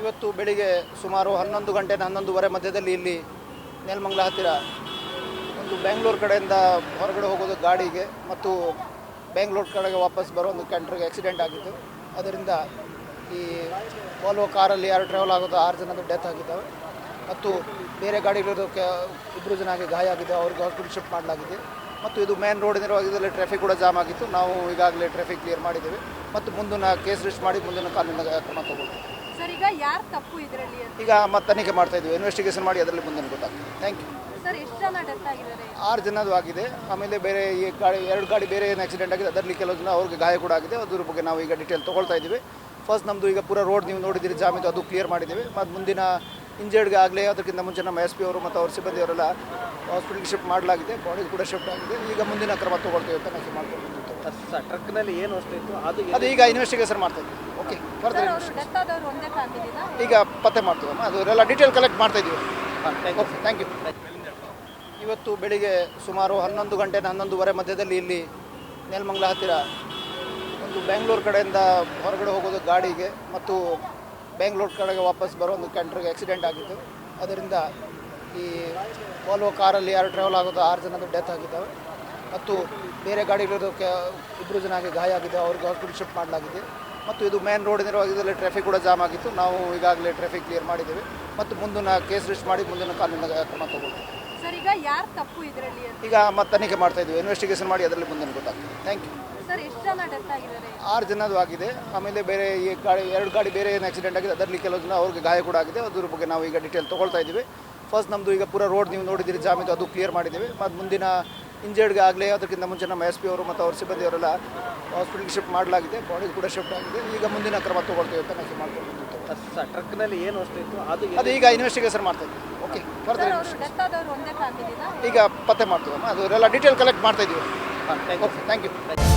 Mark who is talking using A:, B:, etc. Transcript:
A: ಇವತ್ತು ಬೆಳಿಗ್ಗೆ ಸುಮಾರು ಹನ್ನೊಂದು ಗಂಟೆ ಹನ್ನೊಂದುವರೆ ಮಧ್ಯದಲ್ಲಿ ಇಲ್ಲಿ ನೆಲಮಂಗಲ ಹತ್ತಿರ ಒಂದು ಬೆಂಗಳೂರು ಕಡೆಯಿಂದ ಹೊರಗಡೆ ಹೋಗೋದು ಗಾಡಿಗೆ ಮತ್ತು ಬೆಂಗಳೂರು ಕಡೆಗೆ ವಾಪಸ್ ಬರೋ ಒಂದು ಕ್ಯಾಂಟ್ರಿಗೆ ಆಕ್ಸಿಡೆಂಟ್ ಆಗಿತ್ತು ಅದರಿಂದ ಈ ವಾಲ್ವೋ ಕಾರಲ್ಲಿ ಯಾರು ಟ್ರಾವೆಲ್ ಆಗೋದು ಆರು ಜನದ್ದು ಡೆತ್ ಆಗಿದ್ದಾವೆ. ಮತ್ತು ಬೇರೆ ಗಾಡಿಗಳಿರೋದಕ್ಕೆ ಇಬ್ಬರು ಜನಕ್ಕೆ ಗಾಯ ಆಗಿದೆ ಅವ್ರಿಗೆ ಹಾಸ್ಪಿಟಲ್ ಶಿಫ್ಟ್ ಮಾಡಲಾಗಿದೆ. ಮತ್ತು ಇದು ಮೇನ್ ರೋಡ್ ಇರುವಾಗಿದ್ದಲ್ಲಿ ಟ್ರಾಫಿಕ್ ಕೂಡ ಜಾಮ್ ಆಗಿತ್ತು. ನಾವು ಈಗಾಗಲೇ ಟ್ರಾಫಿಕ್ ಕ್ಲಿಯರ್ ಮಾಡಿದ್ದೇವೆ. ಮತ್ತು ಮುಂದಿನ ಕೇಸ್ ರಿಜಿಸ್ಟರ್ ಮಾಡಿ ಮುಂದಿನ ಕಾನೂನಿನ ಕ್ರಮ ತಗೊಳ್ತೀವಿ
B: ಸರ್ ಈಗ ಯಾರು ತಪ್ಪು ಇದರಲ್ಲಿ ಅಂತ?
A: ಈಗ ಮತ್ತೆ ತನಿಖೆ ಮಾಡ್ತಾ ಇದ್ದೀವಿ ಇನ್ವೆಸ್ಟಿಗೇಷನ್ ಮಾಡಿ ಅದರಲ್ಲಿ ಮುಂದೆ ಗೊತ್ತಾಗ್ತದೆ. ಥ್ಯಾಂಕ್ ಯು
B: ಸರ್ ಎಷ್ಟು ಜನ ಡೆತ್ ಆಗಿದ್ದಾರೆ?
A: ಆರು ಜನದ್ದು ಆಗಿದೆ. ಆಮೇಲೆ ಬೇರೆ ಈ ಗಾಡಿ ಎರಡು ಗಾಡಿ ಬೇರೆ ಏನು ಆಕ್ಸಿಡೆಂಟ್ ಆಗಿದೆ ಅದರಲ್ಲಿ ಕೆಲವು ಜನ ಅವ್ರಿಗೆ ಗಾಯ ಕೂಡ ಆಗಿದೆ. ಅದ್ರ ಬಗ್ಗೆ ನಾವು ಈಗ ಡೀಟೇಲ್ ತೊಗೊಳ್ತಾ ಇದ್ದೀವಿ. ಫಸ್ಟ್ ನಮ್ಮದು ಈಗ ಪೂರ ರೋಡ್ ನೀವು ನೋಡಿದ್ದೀರಿ ಜಾಮೀನು ಅದು ಕ್ಲಿಯರ್ ಮಾಡಿದ್ದೀವಿ. ಮತ್ತು ಮುಂದಿನ ಇಂಜರ್ಡ್ಗೆ ಆಗಲೇ ಅದಕ್ಕಿಂತ ಮುಂಚೆ ನಮ್ಮ ಎಸ್ ಪಿ ಅವರು ಮತ್ತು ಅವ್ರ ಸಿಬ್ಬಂದಿಯವರೆಲ್ಲ ಹಾಸ್ಪಿಟಲ್ಗೆ ಶಿಫ್ಟ್ ಮಾಡಲಾಗಿದೆ ಬಾಡಿ ಕೂಡ ಶಿಫ್ಟ್ ಆಗಿದೆ. ಈಗ ಮುಂದಿನ ಕ್ರಮ ತೊಗೊಳ್ತೇವೆ ಅಂತ ನಾವು ಮಾಡ್ಕೊಂಡು
C: ಟ್ರಕ್ನಲ್ಲಿ ಏನು ಅಷ್ಟಿತ್ತು ಇತ್ತು? ಅದು
A: ಅದು ಈಗ ಇನ್ವೆಸ್ಟಿಗೇಷನ್ ಮಾಡ್ತಾ ಇದ್ದೀವಿ. ಓಕೆ ಫರ್ದರ್
B: ಅವರು ಡೆತ್ ಆದವರು ಒಂದೇ ಫ್ಯಾಮಿಲಿನ?
A: ಈಗ ಪತ್ತೆ ಮಾಡ್ತೀವಮ್ಮ ಅದರೆಲ್ಲ ಡೀಟೇಲ್ ಕಲೆಕ್ಟ್ ಮಾಡ್ತಾ ಇದ್ದೀವಿ.
C: Thank you
A: okay thank you ಇವತ್ತು ಬೆಳಿಗ್ಗೆ ಸುಮಾರು ಹನ್ನೊಂದು ಗಂಟೆ ಹನ್ನೊಂದುವರೆ ಮಧ್ಯದಲ್ಲಿ ಇಲ್ಲಿ ನೆಲಮಂಗಲ ಹತ್ತಿರ ಒಂದು ಬೆಂಗಳೂರು ಕಡೆಯಿಂದ ಹೊರಗಡೆ ಹೋಗೋದು ಗಾಡಿಗೆ ಮತ್ತು ಬೆಂಗಳೂರು ಕಡೆಗೆ ವಾಪಸ್ ಬರೋ ಒಂದು ಕ್ಯಾಂಟ್ರಿಗೆ ಆಕ್ಸಿಡೆಂಟ್ ಆಗಿತ್ತು ಅದರಿಂದ ಈ ವಾಲ್ವೋ ಕಾರಲ್ಲಿ ಯಾರು ಟ್ರಾವೆಲ್ ಆಗೋದು ಆರು ಜನದ ಡೆತ್ ಆಗಿದ್ದಾವೆ. ಮತ್ತು ಬೇರೆ ಗಾಡಿಗಳಿರೋದಕ್ಕೆ ಇಬ್ಬರು ಜನಕ್ಕೆ ಗಾಯ ಆಗಿದೆ ಅವ್ರಿಗೆ ಹಾಸ್ಪಿಟಲ್ ಶಿಫ್ಟ್ ಮಾಡಲಾಗಿದೆ. ಮತ್ತು ಇದು ಮೇನ್ ರೋಡ್ ಇದರಲ್ಲಿ ಟ್ರಾಫಿಕ್ ಕೂಡ ಜಾಮ್ ಆಗಿತ್ತು. ನಾವು ಈಗಾಗಲೇ ಟ್ರಾಫಿಕ್ ಕ್ಲಿಯರ್ ಮಾಡಿದ್ದೇವೆ. ಮತ್ತು ಮುಂದಿನ ಕೇಸ್ ರಿಜಿಸ್ಟರ್ ಮಾಡಿ ಮುಂದಿನ ಕಾನೂನಿನ ಕ್ರಮ ತಗೊಳ್ತೀವಿ
B: ಸರ್ ಈಗ ಯಾರು ತಪ್ಪು ಇದರಲ್ಲಿ
A: ಈಗ ಮತ್ತೆ ತನಿಖೆ ಮಾಡ್ತಾ ಇದ್ದೀವಿ. ಇನ್ವೆಸ್ಟಿಗೇಷನ್ ಮಾಡಿ ಅದರಲ್ಲಿ ಮುಂದಿನ ಗೊತ್ತಾಗ್ತದೆ. ಥ್ಯಾಂಕ್ ಯು
B: ಸರ್ ಎಷ್ಟು ಜನ ಡೆತ್ ಆಗಿದ್ದಾರೆ?
A: ಆರು ಜನದ್ದು ಆಗಿದೆ. ಆಮೇಲೆ ಬೇರೆ ಈ ಗಾಡಿ ಎರಡು ಗಾಡಿ ಬೇರೆ ಏನು ಆಕ್ಸಿಡೆಂಟ್ ಆಗಿದೆ ಅದರಲ್ಲಿ ಕೆಲವು ಜನ ಅವ್ರಿಗೆ ಗಾಯ ಕೂಡ ಆಗಿದೆ. ಅದ್ರ ಬಗ್ಗೆ ನಾವು ಈಗ ಡೀಟೇಲ್ ತೊಗೊಳ್ತಾ ಇದ್ದೀವಿ. ಫಸ್ಟ್ ನಮ್ಮದು ಈಗ ಪೂರ ರೋಡ್ ನೀವು ನೋಡಿದ್ದೀರಿ ಜಾಮೀನು ಅದು ಕ್ಲಿಯರ್ ಮಾಡಿದ್ದೀವಿ. ಮತ್ತು ಮುಂದಿನ ಇಂಜರ್ಡ್ಗೆ ಆಗಲೇ ಅದಕ್ಕಿಂತ ಮುಂಚೆ ನಮ್ಮ ಎಸ್ ಪಿ ಅವರು ಮತ್ತು ಅವ್ರ ಸಿಬ್ಬಂದಿಯವರೆಲ್ಲ ಹಾಸ್ಪಿಟಲ್ಗೆ ಶಿಫ್ಟ್ ಮಾಡಲಾಗಿದೆ ಬಾಡಿ ಕೂಡ ಶಿಫ್ಟ್ ಆಗಿದೆ. ಈಗ ಮುಂದಿನ ಕ್ರಮ ತೊಗೊಳ್ತೀವಿ ಅಂತ ನಾವು ಮಾಡ್ಕೊಂಡು
C: ಟ್ರಕ್ನಲ್ಲಿ ಏನು ವಸ್ತು ಇತ್ತು? ಅದು
A: ಅದು ಈಗ ಇನ್ವೆಸ್ಟಿಗೇಷನ್ ಮಾಡ್ತಾ ಇದ್ದೀವಿ. ಓಕೆ ಬರ್ತಾರೆ
B: ಸರ್ ಅವರು ಡೆತ್ ಆದವರು ಒಂದೇ ಫ್ಯಾಮಿಲಿನ
A: ಈಗ ಪತ್ತೆ ಮಾಡ್ತೀವಿ ಅಮ್ಮ ಅದರೆಲ್ಲ ಡೀಟೇಲ್ ಕಲೆಕ್ಟ್ ಮಾಡ್ತಾ ಇದ್ದೀವಿ.
C: Thank you
A: okay thank you